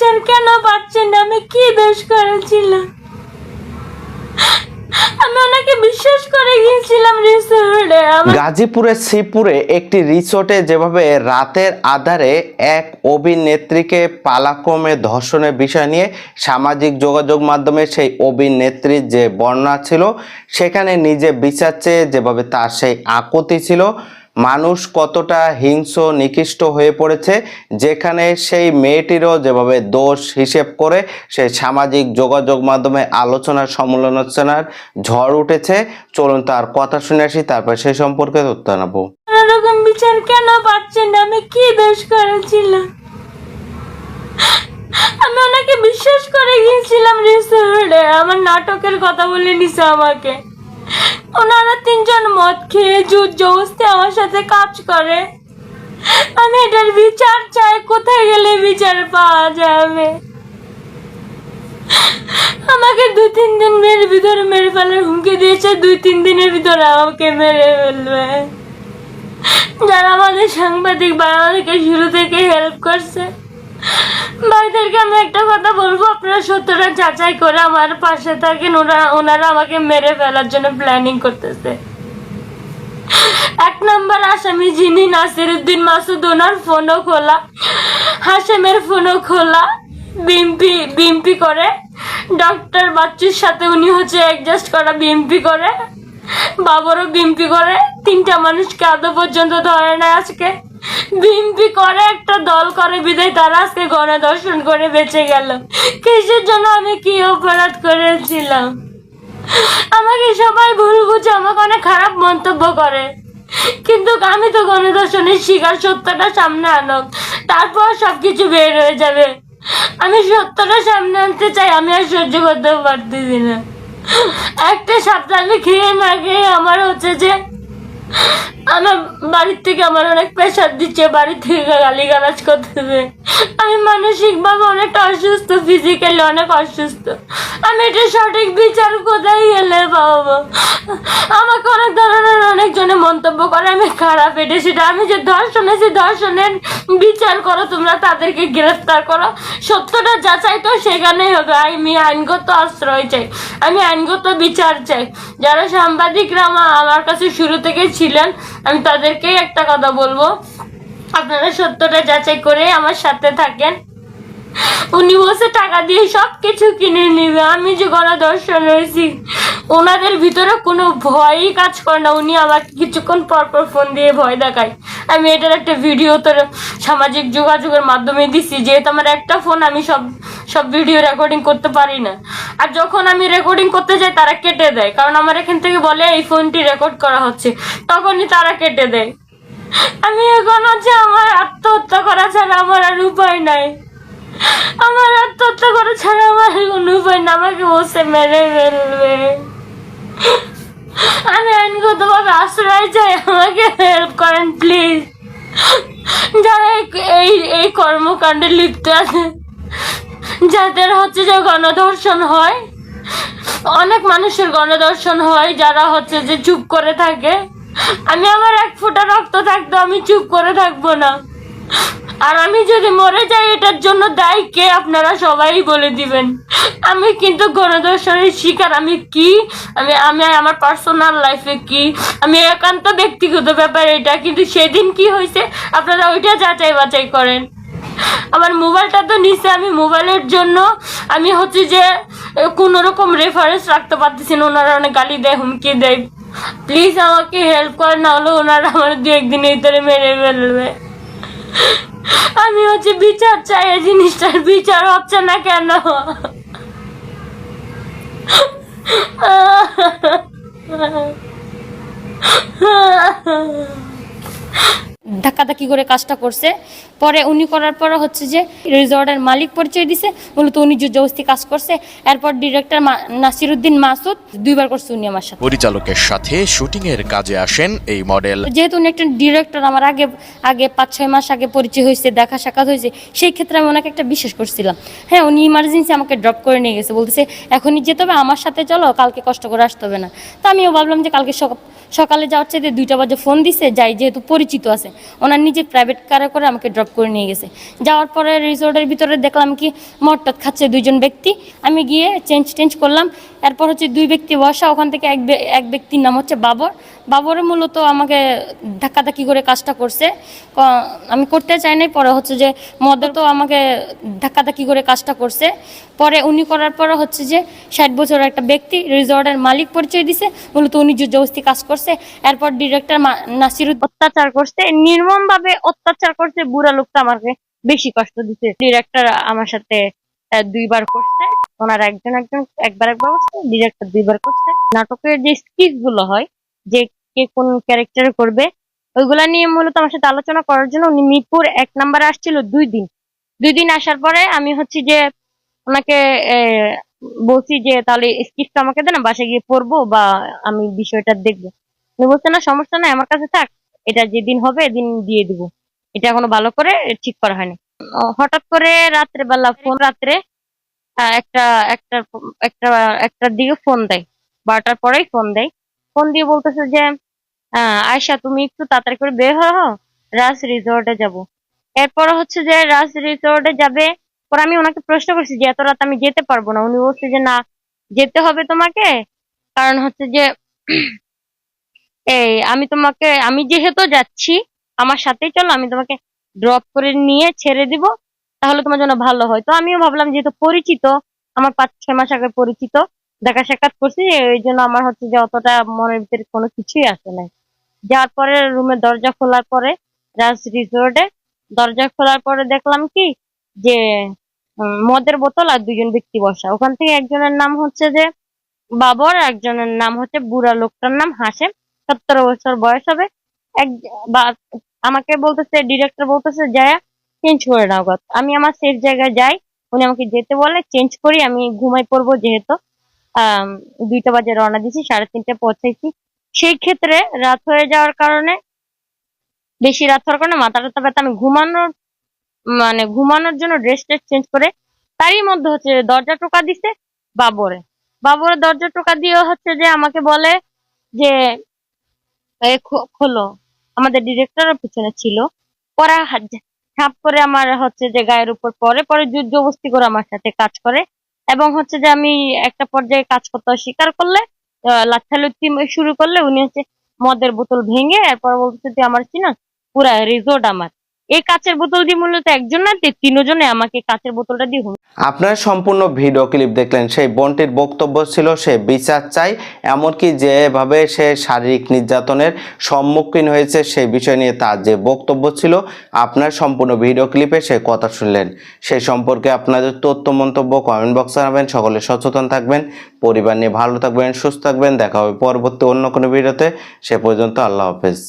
বিচার কেন পাচ্ছেন না? আমি কি দোষ করেছিলাম? করে গিয়েছিলাম গাজীপুরের শ্রীপুরে একটি রিসোর্টে যেভাবে রাতের আধারে এক অভিনেত্রীকে পালাক্রমে ধর্ষণের বিষয় নিয়ে সামাজিক যোগাযোগ মাধ্যমে সেই অভিনেত্রীর যে বর্ণনা ছিল, সেখানে নিজে বিচার চেয়ে যেভাবে তার সেই আকুতি ছিল মানুষ কতটা হিংস্র, নিকৃষ্ট হয়ে পড়েছে, যেখানে সেই মেয়েটিরও যেভাবে দোষ হিসেব করে, সেই সামাজিক যোগাযোগ মাধ্যমে আলোচনা সমালোচনার ঝড় উঠেছে। চলুন তার কথা শুনে আসি, তারপর সেই সম্পর্কে তথ্য জানাব। এরকম বিচার কেন পাচ্ছেন? না আমি কি দোষ করেছিলাম? আমি ওনাকে বিশ্বাস করে গিয়েছিলাম রিসোর্টে আমার নাটকের কথা বলে নিছে আমাকে। ওনারা তিনজন মদ খেয়ে জুত জবস্তি আমার সাথে কাজ করে। আমি এটার বিচার চাই, কোথায় গেলে বিচার পাওয়া যাবে? আমাকে দুই তিন দিনের ভিতরে মেরে ফেলার হুমকি দিয়েছে দুই তিন দিনের ভিতরে আমাকে মেরে ফেলবে। যারা আমাদের সাংবাদিক বা আমাদেরকে শুরু থেকে হেল্প করছে ভাইদেরকে আমি একটা কথা বলব, আপনারা সত্যটা যাচাই করে আমার পাশে থাকেন, ওরা, ওনারা আমাকে মেরে ফেলার জন্য প্ল্যানিং করতেছে। এক নম্বর আসামি যিনি নাসির উদ্দিন মাসুদ, ওনার ফোনও খোলা হাসেমের ফোনও খোলা, বিএমপি বিএমপি করে ডক্টর বাচ্চুর সাথে উনি হচ্ছে অ্যাডজাস্ট করা বিএমপি করে, বাবারও বিএমপি করে, তিনটা মানুষকে আদৌ পর্যন্ত ধরে নেয় আজকে। বিএমপি করে একটা দল করে, বিদায় তারা আজকে গণদর্শন করে বেঁচে গেল। কিসের জন্য আমি কি অপরাধ করেছিলাম? আমাকে সবাই ভুল বুঝে, আমাকে অনেক খারাপ মন্তব্য করে। কিন্তু আমি তো গণদর্শনের শিকার, সত্যটা সামনে আনক তারপর সবকিছু বের হয়ে যাবে। আমি সত্যটা সামনে আনতে চাই, আমি আর সহ্য করতে পারতেছি না। একটা সপ্তাহ আমি খেয়ে না খেয়ে আমার হচ্ছে যে আমার বাড়ির থেকে আমার অনেক প্রেশার দিচ্ছে, বাড়ি থেকে গালি গালাজ করতেছে। আমি মানসিকভাবে অনেকটা অসুস্থ ফিজিক্যালি অনেক অসুস্থ। আমি এটা সঠিক বিচার কোথায় গেলে পাবো? আমাকে অনেক ধরনের অনেকজনে মন্তব্য করে, আমি খারাপ, এটা সেটা। আমি যে ধর্ষণ হয়েছি ধর্ষণের বিচার করো, তোমরা তাদেরকে গ্রেফতার করো। সত্যটা যাচাই তো সেখানেই হবে। আমি আইনগত আশ্রয় চাই, আমি আইনগত বিচার চাই। যারা সাংবাদিকরা আমার কাছে শুরু থেকে ছিলেন, আমি তাদেরকেই একটা কথা বলব। আপনারা সত্যটা যাচাই করে আমার সাথে থাকেন। উনি বসে টাকা দিয়ে সব কিছু কিনে নেবে। আমি যে গণদর্শন হয়েছি, ওনাদের ভিতরে কোনো ভয়ই কাজ করে না। উনি আমাকে কিছুক্ষণ পর পর ফোন দিয়ে ভয় দেখায়। আমি এটার একটা ভিডিও তোর সামাজিক যোগাযোগের মাধ্যমে দিছি। যেহেতু আমার একটা ফোন, আমি সব সব ভিডিও রেকর্ডিং করতে পারি না। আর যখন আমি রেকর্ডিং করতে যাই, তারা কেটে দেয়। কারণ আমার এখান থেকে বলে, এই ফোনটি রেকর্ড করা হচ্ছে। তখনই তারা কেটে দেয়। আমি এখন হচ্ছে আমার আত্মহত্যা করা ছাড়া আমার আর উপায় নাই। আমার আত্মহত্যা করা ছাড়া আমার কোনো উপায় না আমাকে বসে মেরে ফেলবে। আমি আইনগতভাবে আশ্রয় চাই, আমাকে হেল্প করেন প্লিজ যারা এই- এই কর্মকাণ্ডে লিপ্ত আছে যাদের হচ্ছে যে গণধর্ষণ হয়, অনেক মানুষের গণদর্শন হয়, যারা হচ্ছে যে চুপ করে থাকে। আমি আমার এক ফোঁটা রক্ত থাকতো, আমি চুপ করে থাকব না। আর আমি যদি মরে যাই, এটার জন্য দায়ী কে? আপনারা সবাই বলে দিবেন। আমি কিন্তু গণদর্শনের শিকার, আমি কি? আমি আমি আমার পার্সোনাল লাইফে কি? আমি একান্ত ব্যক্তিগত ব্যাপার এটা, কিন্তু সেদিন কি হয়েছে আপনারা ওইটা যাচাই বাছাই করেন। আমার মোবাইলটা তো নিচে আমি মোবাইলের জন্য আমি হচ্ছে যে কোন রকম রেফারেন্স রাখতে পারতেছি না, ওনারা অনেক গালি দেয়, হুমকি দেয়। প্লিজ আমাকে হেল্প করেন, না হলে ওনারা আমার দু একদিনের ভিতরে মেরে ফেলবে। আমি হচ্ছে বিচার চাই এই জিনিসটার, বিচার হচ্ছে না কেন? ধাক্কাধাক্কি করে কাজটা করছে। পরে উনি করার পরে হচ্ছে যে রিসর্টের মালিক পরিচয় দিছে মূলত উনি জবস্তি কাজ করছে। এরপর ডিরেক্টর নাসিরুদ্দিন মাসুদ দুইবার করছে উনি আমার সাথে। পরিচালকের সাথে শুটিং এর কাজে আসেন এই মডেল। যেহেতু উনি একটা ডিরেক্টর আমার আগে আগে পাঁচ ছয় মাস আগে পরিচয় হয়েছে দেখা সাক্ষাৎ হয়েছে সেই ক্ষেত্রে আমি ওনাকে একটা বিশ্বাস করছিলাম। হ্যাঁ উনি ইমার্জেন্সি আমাকে ড্রপ করে নিয়ে গেছে বলতেছে এখনই যেতে হবে আমার সাথে চলো কালকে কষ্ট করে আসতে হবে না। তো আমিও ভাবলাম যে কালকে সকালে যাওয়ার চাইতে দুইটা বাজে ফোন দিছে যাই যেহেতু পরিচিত আছে। ওনার নিজে প্রাইভেট কারে করে আমাকে ড্রপ করে নিয়ে গেছে। যাওয়ার পরে রিসোর্টের ভিতরে দেখলাম কি মটট খাচ্ছে দুইজন ব্যক্তি। আমি গিয়ে চেঞ্জ টেঞ্জ করলাম। এরপর হচ্ছে দুই ব্যক্তি বসা, ওখান থেকে এক এক ব্যক্তির নাম হচ্ছে বাবর। বাবরে মূলত আমাকে ধাক্কাধাক্কি করে কাজটা করছে। আমি করতে চাই নাই, পরে হচ্ছে যে মদে তো আমাকে ধাক্কাধাক্কি করে কাজটা করছে। পরে উনি করার পরে হচ্ছে যে ষাট বছরের একটা ব্যক্তি রিসর্টের মালিক পরিচয় দিছে। মূলত উনি জবস্তি কাজ করছে। এরপর ডিরেক্টর নাসির অত্যাচার করছে। নির্মম ভাবে অত্যাচার করছে, বুড়া লোকটা আমাকে বেশি কষ্ট দিছে ডিরেক্টর আমার সাথে দুইবার করছে। ওনার একজন একজন, একবার একবার করছে ডিরেক্টর দুইবার করছে। নাটকের যে স্কিচগুলো হয়, যে কে কোন ক্যারেক্টার করবে, ওইগুলা নিয়ে মূলত আমার সাথে আলোচনা করার জন্য উনি মিরপুর এক নাম্বারে আসছিল দুই দিন। দুই দিন আসার পরে আমি হচ্ছে যে ওনাকে বলছি যে, তাহলে স্কিপটা আমাকে দেন বাসায় গিয়ে পড়ব বা আমি বিষয়টা দেখব। বলছে, না, সমস্যা নাই, আমার কাছে থাক। এটা যেদিন হবে এদিন দিয়ে দিব। এটা এখনও ভালো করে ঠিক করা হয়নি। হঠাৎ করে রাত্রে বেলা ফোন, রাত্রে একটা একটা একটা একটার দিকে ফোন দেয়। বারোটার পরেই ফোন দেয়। ফোন দিয়ে বলতেছে যে আয়শা তুমি একটু তাড়াতাড়ি করে বের হও, রাজ রিসোর্টে যাব। এরপর হচ্ছে যে রাজ রিসোর্টে যাবে, পর আমি ওনাকে প্রশ্ন করছি যে, এত রাত আমি যেতে পারব না? উনি বলছে যে, না, যেতে হবে তোমাকে। কারণ হচ্ছে যে এই, আমি তোমাকে, আমি যেহেতু যাচ্ছি, আমার সাথেই চলো, আমি তোমাকে ড্রপ করে নিয়ে ছেড়ে দিব, তাহলে তোমার জন্য ভালো হয়। তো আমিও ভাবলাম যেহেতু পরিচিত, আমার পাঁচ, ছয় মাস আগে পরিচিত, দেখা সাক্ষাৎ করছি এই জন্য আমার হচ্ছে যে অতটা মনের ভিতরে কোনো কিছুই আসে নাই। যাওয়ার পরে রুমের দরজা খোলার পরে রাজ রিসোর্টে দরজা খোলার পরে দেখলাম কি যে মদের বোতল আর দুজন ব্যক্তি বসা। ওখান থেকে একজনের নাম হচ্ছে যে বাবর একজনের নাম হচ্ছে বুড়া, লোকটার নাম হাসেম সত্তর বছর বয়স হবে। এক বা আমাকে বলতেছে ডিরেক্টর বলতেছে যায় চেঞ্জ করে নাও গত আমি আমার সেফ জায়গায় যাই। উনি আমাকে যেতে বলে চেঞ্জ করি, আমি ঘুমাই পড়ব যেহেতু। দুইটা বাজে রওনা দিছি সাড়ে তিনটে পৌঁছাইছি। সেই ক্ষেত্রে রাত হয়ে যাওয়ার কারণে, বেশি রাত হওয়ার কারণে মাথা টাথা ব্যথা, আমি ঘুমানোর মানে ঘুমানোর জন্য ড্রেস টেস চেঞ্জ করে, তারই মধ্যে হচ্ছে দরজা টোকা দিছে, বাবরে। বাবরে দরজা টোকা দিয়ে হচ্ছে যে আমাকে বলে যে খোলো। আমাদের ডিরেক্টরের পিছনে ছিল। পরা ছাপ করে আমার হচ্ছে যে গায়ের উপর পরে পরে জবস্তি করে আমার সাথে কাজ করে। এবং হচ্ছে যে আমি একটা পর্যায়ে কাজ করতে স্বীকার করলে লাথালুতি শুরু করলে উনি হচ্ছে মদের বোতল ভেঙে, এরপর বলতেছে তুই আমার না পুরা রিজোর্ট আমার। এই কাচের বোতল দিয়ে মূলত একজন না তিনজনে আমাকে কাচের বোতলটা দিয়ে আপনার সম্পূর্ণ ভিডিও ক্লিপ দেখলেন, সেই বোনটির বক্তব্য ছিল সে বিচার চাই, এমনকি যেভাবে সে শারীরিক নির্যাতনের সম্মুখীন হয়েছে সেই বিষয় নিয়ে তার যে বক্তব্য ছিল, আপনার সম্পূর্ণ ভিডিও ক্লিপে সে কথা শুনলেন। সেই সম্পর্কে আপনাদের তথ্য, মন্তব্য কমেন্ট বক্সে জানাবেন, সকলে সচেতন থাকবেন, পরিবার নিয়ে ভালো থাকবেন, সুস্থ থাকবেন, দেখা হবে পরবর্তী অন্য কোনো ভিডিওতে, সে পর্যন্ত আল্লাহ হাফেজ।